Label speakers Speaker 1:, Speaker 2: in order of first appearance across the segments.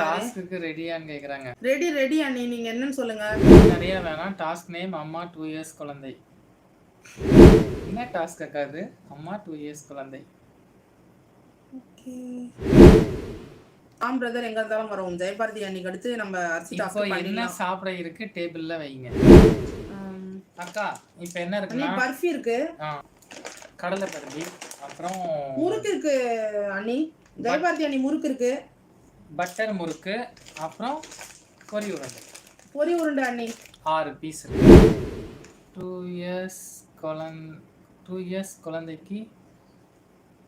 Speaker 1: Task ரெடியான்னு கேக்குறாங்க.
Speaker 2: Ready ready அண்ணி. நீங்க என்னன்னு சொல்லுங்க.
Speaker 1: நிறைய வேணாம் டாஸ்க் நேம் அம்மா டூ இயர்ஸ் குழந்தை. என்ன டாஸ்க் அக்கா இது அம்மா டூ இயர்ஸ் குழந்தை.
Speaker 2: ஆம் பிரதர் எங்க இருந்தாலும் வரும். ஜெயபாரதி அன்னைக்கு அடுத்து நம்ம அரிசி டாஸ்க்
Speaker 1: என்ன சாப்பிட இருக்கு? டேபிள்ல வைங்க. அக்கா இப்போ என்ன இருக்குன்னா
Speaker 2: பர்ஃபி இருக்கு.
Speaker 1: கடலை பருப்பி அப்புறம்
Speaker 2: முறுக்கு இருக்கு அண்ணி. ஜெயபாரதி அண்ணி முறுக்கு இருக்கு.
Speaker 1: பட்டர் முறுக்கு அப்புறம் பொரி உருண்டை.
Speaker 2: பொரி உருண்டை அண்ணி.
Speaker 1: ஆறு பீஸ் டூ இயர்ஸ் குழந் டூ இயர்ஸ் குழந்தைக்கு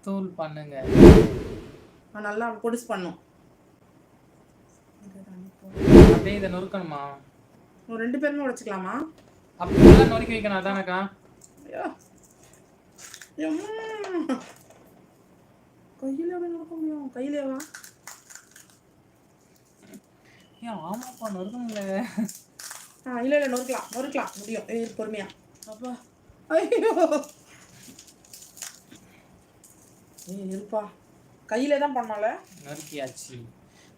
Speaker 1: தூள் பண்ணுங்க.
Speaker 2: நல்லா பொடிசு பண்ணும்.
Speaker 1: அப்படியே இதை நொறுக்கணுமா?
Speaker 2: ரெண்டு பேருமே உடைச்சுக்கலாமா?
Speaker 1: அப்படிலாம் நொறுக்கி வைக்கணும் அதானக்கா.
Speaker 2: கையில நுழைக்க முடியும்? கையிலேவா?
Speaker 1: ஏன் ஆமாப்பா நொறுக்கணும்ல.
Speaker 2: ஆ இல்ல இல்ல நொறுக்கலாம் நொறுக்கலாம். முடியும். பொறுமையா. அப்பா. ஐயோ. ஏய் இருப்பா கையில தான் பண்ணோம்ல?
Speaker 1: நறுக்கியாச்சு.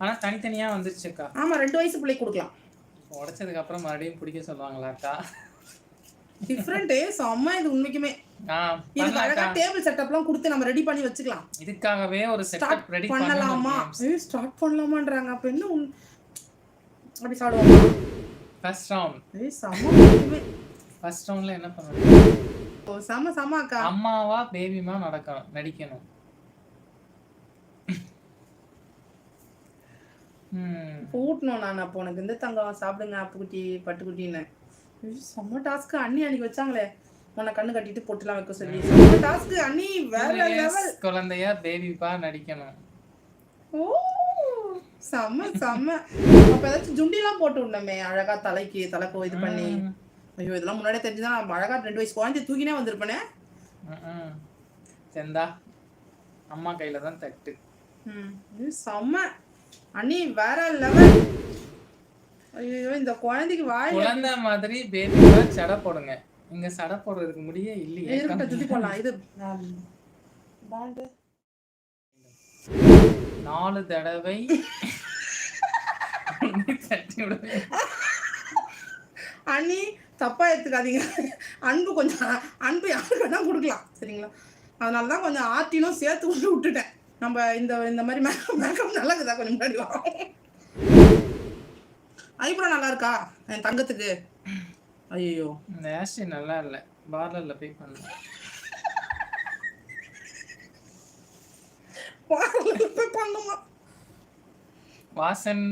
Speaker 1: ஆனா தனித்தனியா வந்துருச்சுக்கா
Speaker 2: ஆமா ரெண்டு வயசு பிள்ளைக்கு கொடுக்கலாம்.
Speaker 1: உடைச்சதுக்கு அப்புறம் மறுபடியும் பிடிக்க சொல்லுவாங்களாக்கா
Speaker 2: டிஃப்ரெண்ட்டு செம்ம இது உண்மைக்குமே. இதுக்கு அழகா டேபிள் செட்டப்லாம் கொடுத்து நம்ம ரெடி பண்ணி வச்சுக்கலாம்.
Speaker 1: இதுக்காகவே ஒரு செட்டப் ரெடி
Speaker 2: பண்ணலாமா? ஸ்டார்ட் பண்ணலாமான்றாங்க. அப்ப என்ன அப்படி சாப்பிடுவோமா
Speaker 1: ஃபர்ஸ்ட் ரவுண்ட்
Speaker 2: ஏய் உண்மைக்குமே.
Speaker 1: ஃபர்ஸ்ட் ரவுண்ட்ல என்ன பண்ணணும்?
Speaker 2: ஓ செம்ம செம்ம அக்கா.
Speaker 1: அம்மாவா பேபிமா நடக்கணும் நடிக்கணும்?
Speaker 2: ஊட்டணும் நான் அப்போ உனக்கு. இந்த தங்கம் சாப்பிடுங்க அப்புக்குட்டி பட்டுக்குட்டின்னு. செம்ம டாஸ்க்கு அண்ணி அன்னைக்கு வச்சாங்களே. உன்னை கண்ணு கட்டிட்டு பொட்டுலாம் வைக்க சொல்லி. செம்ம டாஸ்க்கு அண்ணி வேற லெவல்
Speaker 1: குழந்தையா பேபிப்பா நடிக்கணும்.
Speaker 2: ஓ செம்ம செம்ம அப்ப ஏதாச்சும் ஜுண்டிலாம் போட்டு விடணுமே அழகா தலைக்கு தலைக்கு இது பண்ணி? ஐயோ இதெல்லாம் முன்னாடியே தெரிஞ்சுதான் அழகா ரெண்டு வயசு குழந்தை தூக்கினே வந்திருப்பேனே.
Speaker 1: செந்தா அம்மா கையில தான் தட்டு.
Speaker 2: செம்ம அண்ணி வேற லெவல். ஐயோ இந்த குழந்தைக்கு வாய்
Speaker 1: குழந்தை மாதிரி பேபிப்பா சடை போடுங்க. இங்க சடை போடுறதுக்கு முடியே இல்லையே
Speaker 2: இருக்கட்டும் போடலாம். இது
Speaker 1: நாலு தடவை தட்டி விடுங்க
Speaker 2: அண்ணி தப்பா எடுத்துக்காதீங்க. அன்பு கொஞ்சம் அன்பு யாருக்கு வேணா கொடுக்கலாம் சரிங்களா? அதனால தான் கொஞ்சம் ஆர்ட்டினும் சேர்த்து விட்டு விட்டுட்டேன். நம்ம இந்த இந்த மாதிரி மேக்கப் மேக்கப் நல்லா இருக்குதா கொஞ்சம் முன்னாடி வா. ஐப்ரோ நல்லா இருக்கா என் தங்கத்துக்கு. ஐயோ
Speaker 1: இந்த ஆஷி நல்லா இல்ல. பார்லர்ல போய் பண்ணு.
Speaker 2: போய் பண்ணுமா
Speaker 1: வாசன்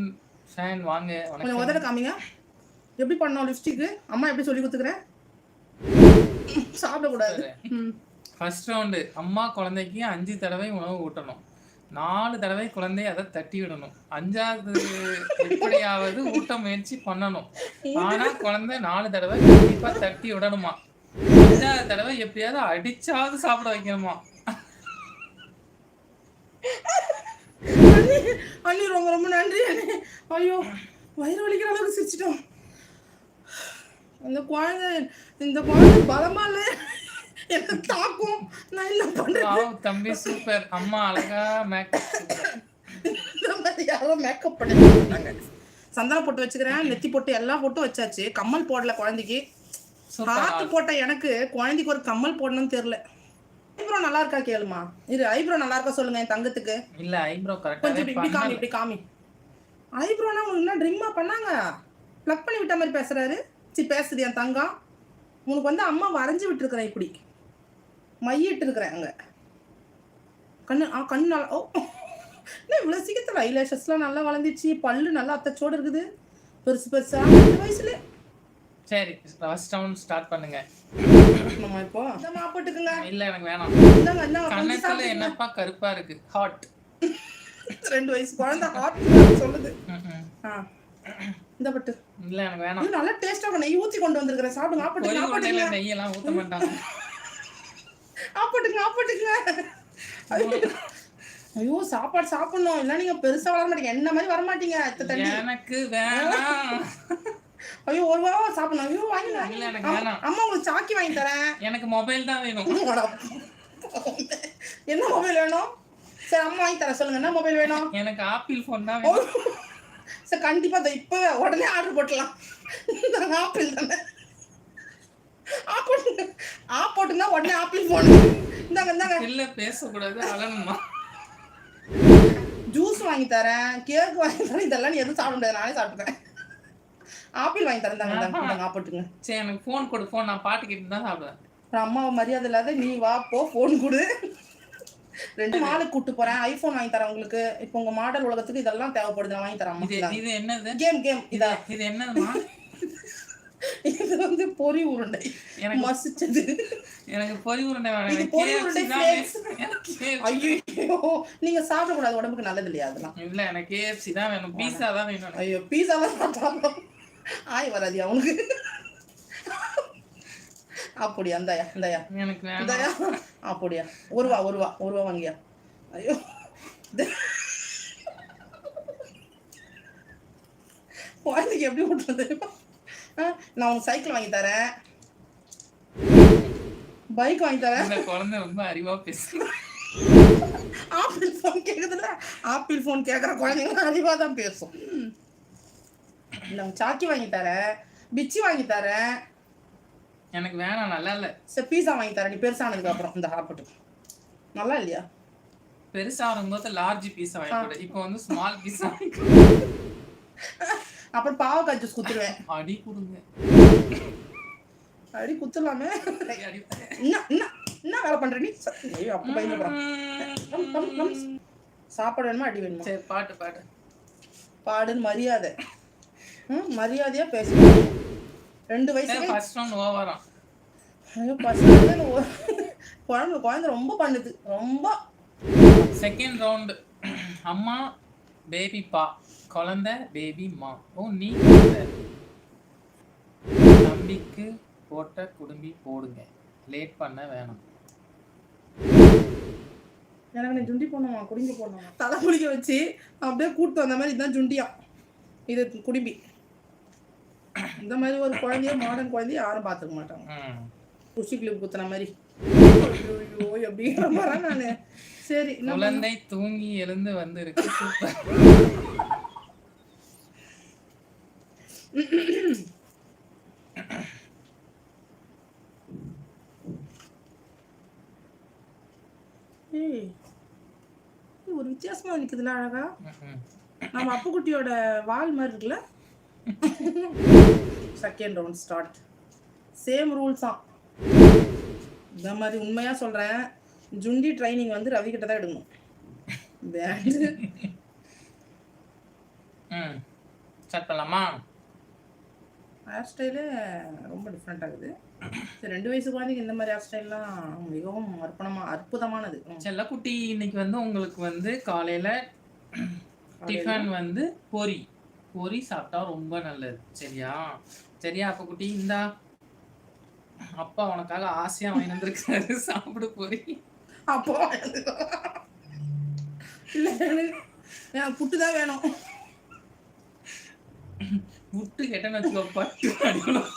Speaker 1: ஃபேன் வாங்க
Speaker 2: கொஞ்சம் உதட காமிங்க. எப்படி பண்ணோம் லிப்ஸ்டிக்கு அம்மா எப்படி சொல்லி கொடுத்துக்கிறேன்? சாப்பிடக்கூடாது
Speaker 1: ஃபர்ஸ்ட் ரவுண்டு அம்மா குழந்தைக்கு அஞ்சு தடவை உணவு ஊட்டணும். நாலு தடவை குழந்தை அதை தட்டி விடணும். அஞ்சாவது எப்படியாவது ஊட்ட முயற்சி பண்ணணும். ஆனா குழந்தை நாலு தடவை கண்டிப்பா தட்டி விடணுமா? அஞ்சாவது தடவை எப்படியாவது அடிச்சாவது சாப்பிட வைக்கணுமா?
Speaker 2: அண்ணி, ரொம்ப ரொம்ப நன்றி ஐயோ வயிறு வலிக்கிற அளவுக்கு சிரிச்சிட்டோம். இந்த குழந்தை இந்த குழந்தை பலமா இல்ல. எனக்கு தாக்கும். நான் என்ன பண்றேன்
Speaker 1: தம்பி சூப்பர் அம்மா அழகா மேக்கப்
Speaker 2: இந்த மாதிரி யாரோ மேக்கப் பண்ணி சந்தன போட்டு வச்சுக்கிறேன் நெத்தி போட்டு எல்லாம் போட்டு வச்சாச்சு. கம்மல் போடல குழந்தைக்கு. ஹார்ட் போட்ட எனக்கு குழந்தைக்கு ஒரு கம்மல் போடணும்னு தெரியல. ஐப்ரோ நல்லா இருக்கா கேளுமா? இரு ஐப்ரோ நல்லா இருக்கா சொல்லுங்க என் தங்கத்துக்கு.
Speaker 1: இல்ல ஐப்ரோ
Speaker 2: கொஞ்சம்
Speaker 1: கரெக்டாவே
Speaker 2: இப்படி காமி இப்படி காமி. ஐப்ரோனா உங்களுக்கு என்ன ட்ரிம்மா பண்ணாங்க? ப்ளக் பண்ணி விட்ட மாதிரி பேசுறாரு. சி பேசுது என் தங்கம். உனக்கு வந்து அம்மா வரைஞ்சி விட்டுருக்குறேன் இப்படி. மையிட்டு இருக்கிறேன் அங்க. கண்ணு ஆ கண்ணு நல்லா ஓ. என்ன இவ்வளோ சீக்கிரத்தில் ஐலேஷஸ்லாம் நல்லா வளர்ந்துச்சு. பல்லு நல்லா அத்தச்சோடு இருக்குது. பெருசு பெருசா. ரெண்டு வயசுல
Speaker 1: சரி ஃபர்ஸ்ட் ரவுண்ட் ஸ்டார்ட் பண்ணுங்க.
Speaker 2: நம்ம இப்போ. இந்த மாப்பட்டுக்குங்க
Speaker 1: இல்ல எனக்கு வேணாம்.
Speaker 2: இந்தாங்க இந்தாங்க
Speaker 1: கண்ணத்துல. என்னப்பா கருப்பா இருக்கு? ஹாட்
Speaker 2: ரெண்டு வயசு. குழந்தை ஹாட் சொல்லுது. இந்த பட்டு.
Speaker 1: இல்ல எனக்கு வேணாம்.
Speaker 2: நல்லா டேஸ்டா நெய் ஊத்தி கொண்டு வந்திருக்கிறேன். சாப்பிடுங்க ஆப்பட்டுங்க ஆப்பட்டுங்க.
Speaker 1: நெய்யெல்லாம் ஊத்த மாட்டாங்க.
Speaker 2: ஆப்பட்டுங்க ஆப்பட்டுங்க. ஐயோ. சாப்பாடு சாப்பிடணும். இல்ல நீங்க பெருசா வளர மாட்டீங்க. என்ன மாதிரி வர மாட்டீங்க அத்தை தண்ணி?
Speaker 1: எனக்கு வேணாம்.
Speaker 2: ஐயோ ஒரு வாரம் சாப்பிடணும். ஐயோ வாங்கி.
Speaker 1: இல்ல எனக்கு வேணாம்.
Speaker 2: அம்மா உங்களுக்கு சாக்கி வாங்கி தரேன்.
Speaker 1: எனக்கு மொபைல் தான் வேணும்.
Speaker 2: என்ன மொபைல் வேணும்? சரி அம்மா வாங்கி தர சொல்லுங்க என்ன மொபைல் வேணும்?
Speaker 1: எனக்கு ஆப்பிள் ஃபோன் தான்.
Speaker 2: சரி கண்டிப்பா இதை இப்பவே உடனே ஆர்டர் போட்டுலாம் ஆப்பிள் தானே. ஆ போட்டுங்க ஆ போட்டுங்க உடனே ஆப்பிள் போன் இந்தாங்க இந்தாங்க.
Speaker 1: இல்ல பேசக்கூடாது அழணுமா?
Speaker 2: ஜூஸ் வாங்கி தரேன். கேக் வாங்கி தரேன். இதெல்லாம் நீ எதுவும் சாப்பிட முடியாது. நானே சாப்பிட்டுக்கிறேன். ஆப்பிள் வாங்கி தரேன். தாங்க இந்தாங்க. இந்தாங்க, ஆ போட்டுங்க
Speaker 1: சரி எனக்கு ஃபோன் கொடு. ஃபோன் நான் பாட்டு கேட்டு தான் சாப்பிடுவேன்
Speaker 2: அம்மாவை மரியாதை இல்லாத நீ வா போ ஃபோன் கொடு. ரெண்டு மாலுக்கு கூட்டு போறேன். ஐபோன் வாங்கி தரேன் உங்களுக்கு. இப்போ உங்க மாடல் உலகத்துக்கு இதெல்லாம் தேவைப்படுது. நான் வாங்கி தரேன்
Speaker 1: இது என்னது?
Speaker 2: கேம் கேம் இதா
Speaker 1: இது. என்னதுமா?
Speaker 2: இது வந்து பொரி உருண்டை.
Speaker 1: எனக்கு
Speaker 2: மசிச்சது.
Speaker 1: எனக்கு பொரி உருண்டை வேணும்.
Speaker 2: பொரி உருண்டை
Speaker 1: தான்.
Speaker 2: ஐயோ. நீங்க சாப்பிடக்கூடாது. உடம்புக்கு நல்லது இல்லையா அதெல்லாம்?
Speaker 1: இல்ல எனக்கு கேஎஃப்சி தான் வேணும். பீஸா தான் வேணும்.
Speaker 2: ஐயோ பீஸாலாம் சாப்பிட்டாலும் ஆய் வராது அவனுக்கு? அப்படியா இந்தாயா இந்தாயா.
Speaker 1: எனக்கு
Speaker 2: இந்தாயா. அப்படியா ஒரு ரூபா ஒரு ரூபா ஒரு ரூபா வாங்கியா. ஐயோ. குழந்தைக்கு எப்படி விட்டுறது நான் உனக்கு சைக்கிள் வாங்கி தரேன். பைக் வாங்கி தரேன்.
Speaker 1: குழந்தை ரொம்ப அறிவா பேசு
Speaker 2: ஆப்பிள் ஃபோன் கேக்குதுல்ல? ஆப்பிள் ஃபோன் கேட்குற குழந்தைங்க அறிவாக தான் பேசும். நான் சாக்கி வாங்கி தரேன். பிச்சி வாங்கி தரேன்.
Speaker 1: எனக்கு வேணாம் நல்லா இல்ல.
Speaker 2: சரி பீஸா வாங்கி தரேன். நீ பெருசானதுக்கு அப்புறம் இந்த சாப்பிட்டு நல்லா இல்லையா?
Speaker 1: பெருசா வரும்போது லார்ஜ் பீஸா வாங்கி கொடு. இப்போ வந்து ஸ்மால் பீஸா
Speaker 2: அப்புறம் பாவக்காய் ஜூஸ் குத்துருவேன்.
Speaker 1: அடி கொடுங்க.
Speaker 2: அடி குத்துலாமே. என்ன என்ன என்ன வேலை பண்ற நீ? ஐயோ அப்போ. சாப்பாடு வேணுமா அடி வேணுமா?
Speaker 1: சரி பாட்டு பாட்டு.
Speaker 2: பாடுன்னு மரியாதை. ம் மரியாதையா பேசணும் ரெண்டு வயசுல
Speaker 1: ஃபர்ஸ்ட் ரவுண்ட் ஓவராம்
Speaker 2: ஐயோ பசங்க குழந்தை குழந்தை ரொம்ப பண்ணுது. ரொம்ப.
Speaker 1: செகண்ட் ரவுண்ட் அம்மா பேபி பா. குழந்தை பேபி மா. ஓ நீ. தம்பிக்கு போட்ட குடும்பி போடுங்க. லேட் பண்ண வேணாம்.
Speaker 2: எனக்கு நீ ஜுண்டி போடணுமா? குடிங்க போடணுமா? தலை குளிக்க வச்சு அப்படியே கூட்டு வந்த மாதிரி இதுதான் ஜுண்டியா. இது குடிம்பி. இந்த மாதிரி ஒரு குழந்தைய மாடர்ன் குழந்தைய யாரும் பார்த்துக்க மாட்டாங்க. குஷி கிளிப் குத்துன மாதிரி. ஐயோ எப்படிங்கிற மாதிரி நானு. சரி
Speaker 1: குழந்தை தூங்கி எழுந்து வந்து இருக்கு
Speaker 2: ஒரு வித்தியாசமா நிக்குதுல அழகா.
Speaker 1: ம்ம்.
Speaker 2: நம்ம அப்புக்குட்டியோட வால் மாதிரி இருக்குல்ல? Second round start same rules தான். இந்த மாதிரி உண்மையா சொல்றேன். ஜுண்டி ட்ரைனிங் வந்து ரவி கிட்ட தான் எடுக்கணும். வேண்டு
Speaker 1: ம். ஸ்டார்ட் பண்ணலாமா?
Speaker 2: ஹேர் ஸ்டைலே ரொம்ப டிஃப்ரெண்ட் ஆகுது சரி ரெண்டு வயசு குழந்தைக்கு இந்த மாதிரி ஹேர் ஸ்டைல்லாம் மிகவும் அர்ப்பணமா அற்புதமானது.
Speaker 1: செல்லக்குட்டி இன்னைக்கு வந்து உங்களுக்கு வந்து காலையில டிஃபன் வந்து பொரி. பொரி சாப்பிட்டா ரொம்ப நல்லது. சரியா? சரியா அப்ப குட்டி? இந்தா. அப்பா உனக்காக ஆசையா வாங்கி வந்திருக்காரு. சாப்பிடு பொரி
Speaker 2: அப்போ. இல்ல புட்டு தான் வேணும்.
Speaker 1: விட்டு கேட்டேன்னு வச்சுக்கோ பட்டு அடிக்கணும்.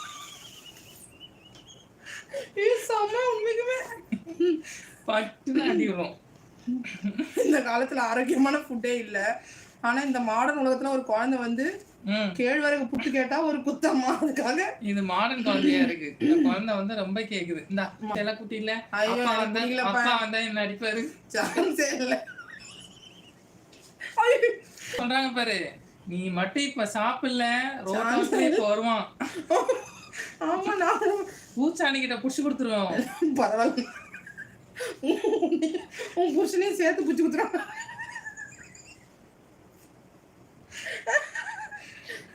Speaker 2: உண்மைக்குமே.
Speaker 1: பட்டு அடிக்கிறோம்.
Speaker 2: இந்த காலத்துல ஆரோக்கியமான ஃபுட்டே இல்ல. ஆனா இந்த மாடர்ன் உலகத்துல ஒரு குழந்தை வந்து கேழ்வரகு புட்டு கேட்டா ஒரு குத்தம்மா அதுக்காக
Speaker 1: இது மாடர்ன் குழந்தையா இருக்கு. இந்த குழந்தை வந்து ரொம்ப கேக்குது. இந்த செல்லக்குட்டி இல்ல.
Speaker 2: ஐயோ,
Speaker 1: அப்பா வந்தா என்ன அடிப்பாரு?
Speaker 2: சான்ஸே இல்ல.
Speaker 1: சொல்றாங்க பாரு நீ மட்டும் இப்ப சாப்பிடல. ரோட்டாவுக்கு இப்ப வருவான்.
Speaker 2: ஆமா நான்
Speaker 1: பூச்சாண்டி கிட்ட புடிச்சு கொடுத்துருவோம்
Speaker 2: பரவாயில்ல. உன் புருஷனையும் சேர்த்து பிடிச்சி குத்துறான்
Speaker 1: குட்டியில சாப்பிட்டு
Speaker 2: எனக்கு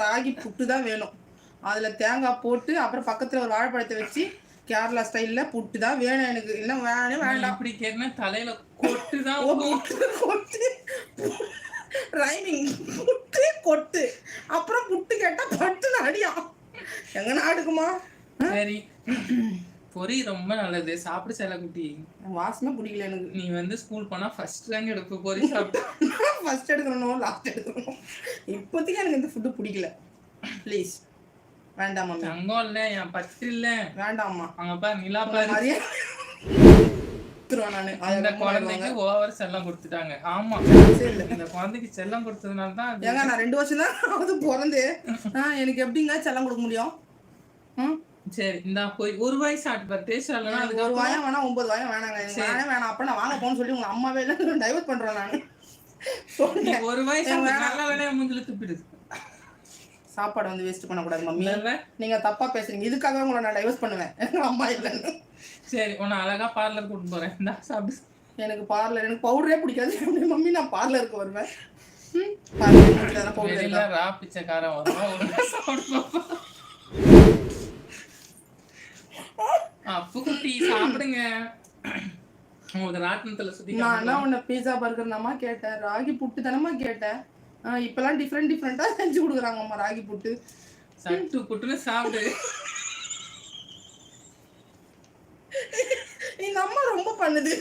Speaker 2: ராகி புட்டு தான் வேணும். அதுல தேங்காய் போட்டு அப்புறம் பக்கத்துல ஒரு வாழைப்பழத்தை வச்சு கேரளா ஸ்டைல்ல புட்டு தான் வேணும் எனக்கு. இல்ல வேணே வேண்டாம்.
Speaker 1: இப்படி கேட்டா தலையில கொட்டுதான்
Speaker 2: ஓ, புட்டு கொட்டு. ரைமிங் புட்டு கொட்டு. அப்புறம் புட்டு கேட்டா பட்டுன்னு அடியா எங்க நாடுக்குமா?
Speaker 1: சரி. பொரி ரொம்ப நல்லது. சாப்பிடு செல்லக்குட்டி.
Speaker 2: வாசமே பிடிக்கல எனக்கு.
Speaker 1: நீ வந்து ஸ்கூல் போனா ஃபர்ஸ்ட் ரேங்க் எடுப்ப பொரி சாப்பிட்டு
Speaker 2: ஃபர்ஸ்ட் எடுக்கணும் லாஸ்ட் எடுக்கணும். இப்போதைக்கு எனக்கு இந்த ஃபுட்டு பிடிக்கல. ப்ளீஸ் வேண்டாம்
Speaker 1: தங்கம் இல்ல என் பத்து இல்ல.
Speaker 2: வேண்டாம்மா
Speaker 1: அங்க பாரு நிலா பாரு.
Speaker 2: அது
Speaker 1: குழந்தைக்கு ஓவர் செல்லம் கொடுத்துட்டாங்க. ஆமா. இந்த குழந்தைக்கு செல்லம் கொடுத்ததுனால தான்
Speaker 2: ஏங்க நான் ரெண்டு வருஷம் தான் அது பிறந்து. எனக்கு எப்படிங்க செல்லம் கொடுக்க முடியும்? ம்?
Speaker 1: சரி இந்த போய் ஒரு வயசு ஆட்டு பாரு டேஸ்ட் இல்லைன்னா
Speaker 2: எனக்கு ஒரு
Speaker 1: அதுக்கு
Speaker 2: வாயம் வேணாம் ஒன்பது வாயம் வேணாங்க. எனக்கு வேணே வேணாம். அப்ப நான் வாங்க போன்னு சொல்லி உங்க அம்மாவே இல்லை டைவர்ட் பண்றேன் நான்.
Speaker 1: ஒரு ஆகுது, நல்ல வேலையா மூஞ்சில துப்பிடுது
Speaker 2: சாப்பாடு வந்து வேஸ்ட் பண்ணக்கூடாது மம்மி? நீங்க தப்பா பேசுறீங்க. இதுக்காக உங்களை நான் டைவர்ஸ் பண்ணுவேன். அம்மா இல்லைன்னு.
Speaker 1: சரி உன்னை அழகா பார்லர் கூட்டிட்டு போறேன். இந்தா சாப்பிடு.
Speaker 2: எனக்கு பார்லர் எனக்கு பவுடரே பிடிக்காது. மம்மி நான் பார்லருக்கு வருவேன். பார்லர்
Speaker 1: வெளியில
Speaker 2: இருக்கா?
Speaker 1: ரா பிச்சைக்காரன் வரும் ஒழுங்கா சாப்பிடு பாப்பா. அப்பு குட்டி சாப்பிடுங்க. உங்களுக்கு ராட்டினத்துல சுத்தி
Speaker 2: நான் என்ன உன்னை பீஸா பர்கர்னாமா கேட்டேன். ராகி புட்டு தானமா கேட்டேன். இப்பெல்லாம் டிஃப்ரெண்ட் டிஃப்ரெண்டா செஞ்சு கொடுக்குறாங்கம்மா ராகி புட்டு.
Speaker 1: சட்டு புட்டுன்னு சாப்பிடு.
Speaker 2: இந்த அம்மா ரொம்ப பண்ணுது.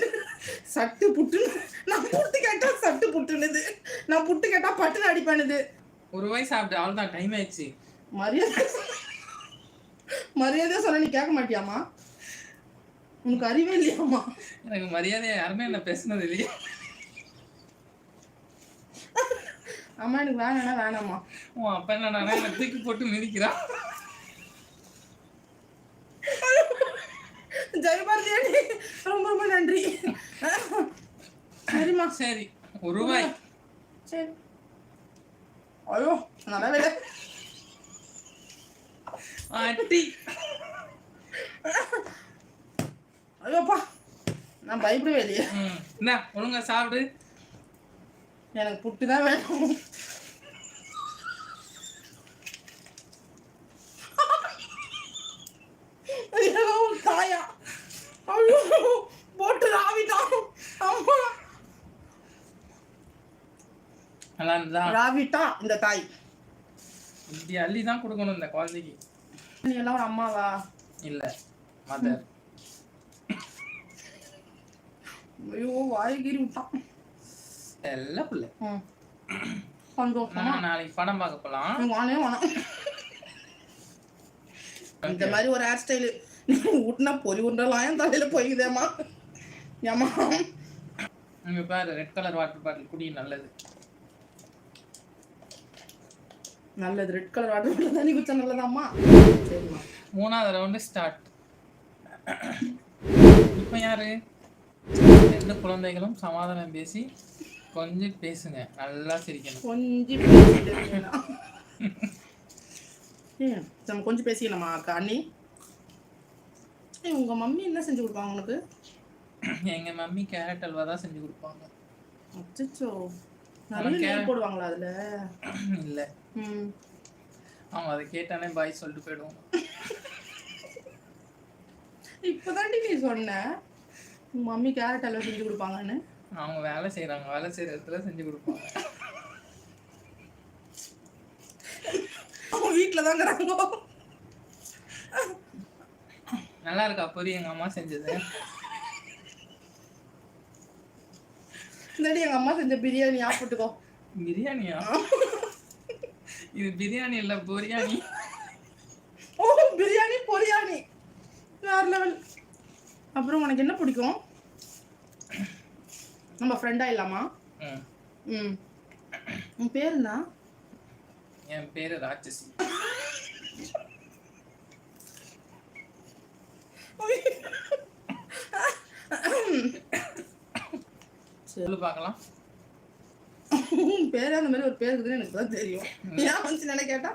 Speaker 2: சட்டு புட்டுன்னு. நான் புட்டு கேட்டா சட்டு புட்டுனுது நான் புட்டு கேட்டா பட்டுன்னு அடி பண்ணுது
Speaker 1: ஒரு வயசு சாப்பிடு அவ்வளவுதான் டைம் ஆயிடுச்சு.
Speaker 2: மரியாதை மரியாதையா சொன்ன நீ கேட்க மாட்டியாமா உனக்கு அறிவே இல்லையாம்மா?
Speaker 1: எனக்கு மரியாதையா யாருமே என்ன பேசுனது இல்லையா.
Speaker 2: அம்மா எனக்கு வேணாம்னா வேணாம்மா.
Speaker 1: உன் அப்பா என்ன என்ன தூக்கி போட்டு மிதிக்கிறான்
Speaker 2: ஜெயபாரதி ரொம்ப ரொம்ப நன்றி. சரிம்மா.
Speaker 1: சரி ஒரு ரூபாய்.
Speaker 2: சரி. ஐயோ நல்ல வேலை
Speaker 1: அட்டி
Speaker 2: ஐயோப்பா நான் பயப்படவே இல்லையே.
Speaker 1: இந்தா ஒழுங்கா சாப்பிடு.
Speaker 2: எனக்கு புட்டு தான் வேணும். தாயா. போட்டு ராவிட்டான். அம்மா.
Speaker 1: நல்லா இருந்தா
Speaker 2: ராவிட்டான் இந்த தாய்.
Speaker 1: இப்படி அள்ளி தான் கொடுக்கணும் இந்த குழந்தைக்கு.
Speaker 2: நீ எல்லாம் ஒரு அம்மாவா?
Speaker 1: இல்ல மதர்
Speaker 2: ஐயோ வாய்கீறி விட்டான்
Speaker 1: எல்லா பிள்ளை.
Speaker 2: சந்தோஷமா?
Speaker 1: நாளைக்கு படம் பார்க்க போலாம்.
Speaker 2: வானே வேணாம் இந்த மாதிரி ஒரு ஹேர் ஸ்டைலு ஊட்டினா பொறி உண்டலாம் தலையில போய்க்குதேம்மா. ஏம்மா?
Speaker 1: இங்க பாரு ரெட் கலர் வாட்டர் பாட்டில் குடி நல்லது.
Speaker 2: நல்லது ரெட் கலர் வாட்டர் தண்ணி குச்சா நல்லதாம்மா? சரிம்மா.
Speaker 1: மூணாவது ரவுண்டு ஸ்டார்ட் இப்போ யாரு? ரெண்டு குழந்தைகளும் சமாதானம் பேசி கொஞ்சம் பேசுங்க. நல்லா சிரிக்கணும்.
Speaker 2: கொஞ்சம் நம்ம கொஞ்சம் பேசிக்கலாமா அக்கா? அண்ணி? ஏய், உங்க மம்மி என்ன செஞ்சு கொடுப்பாங்க உனக்கு?
Speaker 1: எங்க மம்மி கேரட் அல்வா தான் செஞ்சு கொடுப்பாங்க.
Speaker 2: அச்சோ நல்ல போடுவாங்களா அதுல?
Speaker 1: இல்ல.
Speaker 2: ம்.
Speaker 1: அவங்க அதை கேட்டானே பாய் சொல்லிட்டு போயிடுவோம்
Speaker 2: இப்பதாண்டி நீ சொன்ன. மம்மி கேரட் அல்வா செஞ்சு கொடுப்பாங்கன்னு.
Speaker 1: அவங்க வேலை செய்றாங்க. வேலை செய்யற இடத்துல செஞ்சு கொடுப்பாங்க.
Speaker 2: அவங்க வீட்டுல தான் இருக்கிறாங்க
Speaker 1: நல்லா இருக்கா பொரி? எங்க அம்மா செஞ்சது.
Speaker 2: இந்தாடி எங்க அம்மா செஞ்ச பிரியாணி ஆப்பிட்டுக்கோ
Speaker 1: பிரியாணியா? இது பிரியாணி இல்ல பொரியாணி.
Speaker 2: ஓ பிரியாணி பொரியாணி. வேற லெவல் அப்புறம் உனக்கு என்ன பிடிக்கும்? நம்ம ஃப்ரெண்டா இல்லாமா?
Speaker 1: ம்.
Speaker 2: உன் பேர் என்ன?
Speaker 1: என் பேரு ராட்சசி. சொல்லு பார்க்கலாம்.
Speaker 2: உன் பேரே அந்த மாதிரி ஒரு பேர் இருக்குதுன்னு எனக்கு தான் தெரியும். ஏன் வந்து என்ன கேட்டா?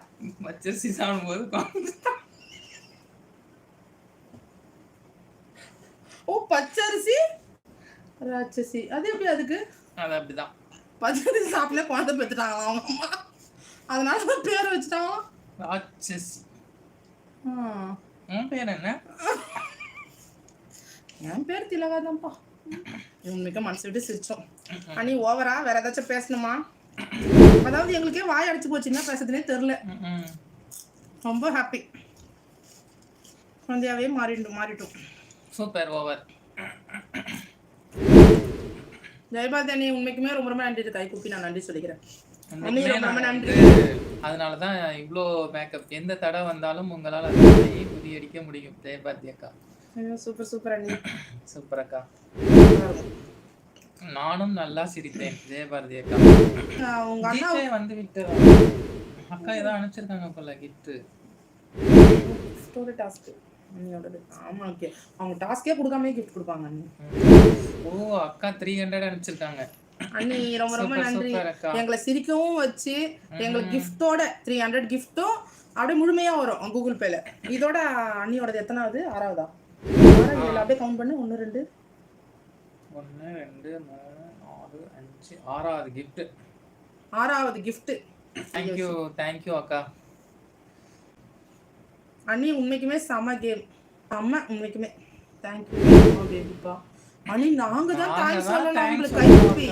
Speaker 1: பச்சரிசி சாப்பிடும்போது
Speaker 2: ஓ பச்சரிசி? ராட்சசி. அது எப்படி அதுக்கு?
Speaker 1: அது அப்படிதான்.
Speaker 2: பச்சரிசி சாப்பிடல குழந்தை பெற்றுட்டாங்க அவங்க அம்மா. அதனால தான் பேர் வச்சுட்டாங்க.
Speaker 1: ராட்சசி. உன் பேர் என்ன?
Speaker 2: என் பேர் திலகாதான்ப்பா உண்மைக்கு மனசு விட்டு சிரிச்சோம். அனி ஓவரா? வேற ஏதாச்சும் பேசணுமா? அதாவது எங்களுக்கே வாய் அடைச்சு போச்சு என்ன பேசுறதுனே தெரில. ரொம்ப ஹாப்பி குழந்தையாவே மாறிட்டு மாறிட்டோம்.
Speaker 1: சூப்பர் ஓவர்
Speaker 2: ஜெயபாதி அண்ணி உண்மைக்குமே ரொம்ப ரொம்ப நன்றி கை கூப்பி. நான் நன்றி சொல்லிக்கிறேன்.
Speaker 1: வந்து அதனாலதான் இவ்வளோ மேக்கப் எந்த தடை வந்தாலும் உங்களால் அதை முறியடிக்க முடியும். ஜெயபாரதி அக்கா.
Speaker 2: சூப்பர் சூப்பர் அண்ணி.
Speaker 1: சூப்பர் அக்கா. நானும் நல்லா சிரித்தேன் ஜெயபாரதி அக்கா.
Speaker 2: உங்க அண்ணா
Speaker 1: ஜிபே வந்து விட்டு அக்கா ஏதோ அனுப்பிச்சிருக்காங்க போல கிஃப்ட்
Speaker 2: ஸ்டோரி டாஸ்க். அண்ணியோடது ஆமா ஓகே அவங்க டாஸ்கே கொடுக்காமயே கிஃப்ட் கொடுப்பாங்க அண்ணி.
Speaker 1: ஓ அக்கா த்ரீ ஹண்ட்ரட் அனுப்பிச்சிருக்காங்க.
Speaker 2: அண்ணி ரொம்ப ரொம்ப நன்றி. எங்களை சிரிக்கவும் வச்சு எங்களுக்கு கிஃப்டோட த்ரீ ஹண்ட்ரட் கிஃப்ட்டும் அப்படியே முழுமையா வரும் கூகுள் பேல இதோட அண்ணியோடது எத்தனாவது? ஆறாவதா? அப்படியே கவுண்ட் பண்ணு. ஒன்று ரெண்டு.
Speaker 1: ஒன்று ரெண்டு மூணு நாலு அஞ்சு ஆறாவது கிஃப்ட்
Speaker 2: ஆறாவது gift.
Speaker 1: தேங்க்யூ தேங்க்யூ அக்கா.
Speaker 2: அண்ணி உண்மைக்குமே செம கேம். செம்ம உண்மைக்குமே. தேங்க்யூ பேபிப்பா அண்ணி நாங்க தான் தேங்க்ஸ்
Speaker 1: thanks
Speaker 2: உங்களுக்கு கைப்பி.